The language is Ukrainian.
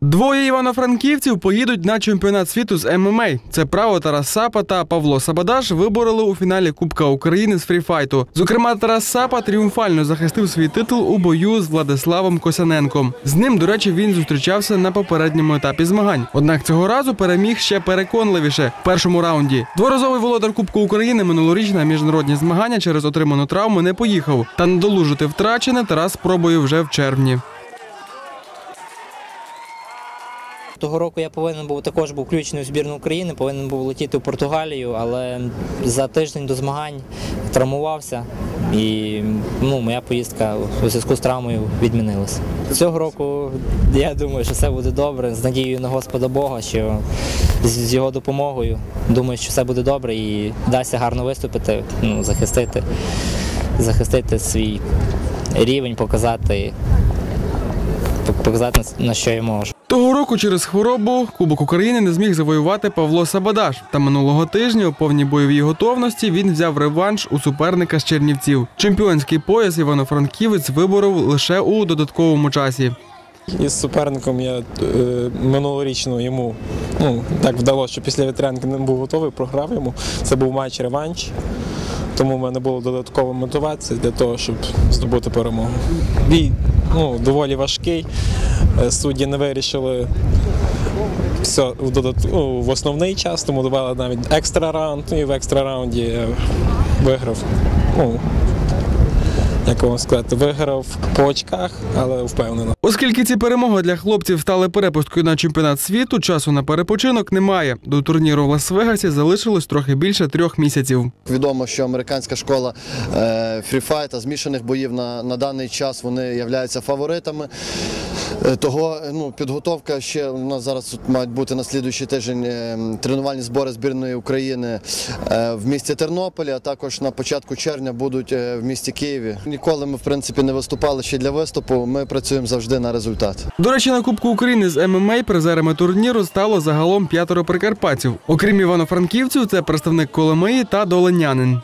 Двоє івано-франківців поїдуть на чемпіонат світу з ММА. Це право Тарас Сапа та Павло Сабадаш вибороли у фіналі Кубка України з фріфайту. Зокрема, Тарас Сапа тріумфально захистив свій титул у бою з Владиславом Косяненком. З ним, до речі, він зустрічався на попередньому етапі змагань. Однак цього разу переміг ще переконливіше в першому раунді. Дворазовий володар Кубку України минулоріч на міжнародні змагання через отриману травму не поїхав. Та надолужити втрачене Тарас спробує вже в червні. Того року я повинен був також був включений у збірну України, повинен був летіти в Португалію, але за тиждень до змагань травмувався і ну, моя поїздка у зв'язку з травмою відмінилася. Цього року я думаю, що все буде добре. З надією на Господа Бога, що з його допомогою думаю, що все буде добре і вдасться гарно виступити, ну, захистити, захистити свій рівень, показати, показати на що я можу. Того року через хворобу Кубок України не зміг завоювати Павло Сабадаш. Та минулого тижня у повній бойовій готовності він взяв реванш у суперника з Чернівців. Чемпіонський пояс Івано-Франківець виборов лише у додатковому часі. Із суперником я е, минулорічно йому ну, так вдалося, що після вітрянки не був готовий, програв йому. Це був матч реванш. Тому в мене була додаткова мотивація для того, щоб здобути перемогу. Бій ну, доволі важкий. Е, Судді не вирішили все ну, в основний час, тому давали навіть екстра раунд, і в екстра раунді виграв. Ну, як вам сказати, виграв по очках, але впевнено. Оскільки ці перемоги для хлопців стали перепусткою на чемпіонат світу, часу на перепочинок немає. До турніру в Лас-Вегасі залишилось трохи більше трьох місяців. Відомо, що американська школа е, фріфайта, змішаних боїв на, на даний час вони являються фаворитами. Е, Того ну, підготовка ще у нас зараз тут мають бути на слідуючий тиждень е, тренувальні збори збірної України е, в місті Тернополі, а також на початку червня будуть е, в місті Києві. Ніколи ми в принципі не виступали ще для виступу. Ми працюємо завжди на результат. До речі, на Кубку України з ММА призерами турніру стало загалом п'ятеро прикарпатців. Окрім івано-франківців, це представник Коломиї та Долинянин.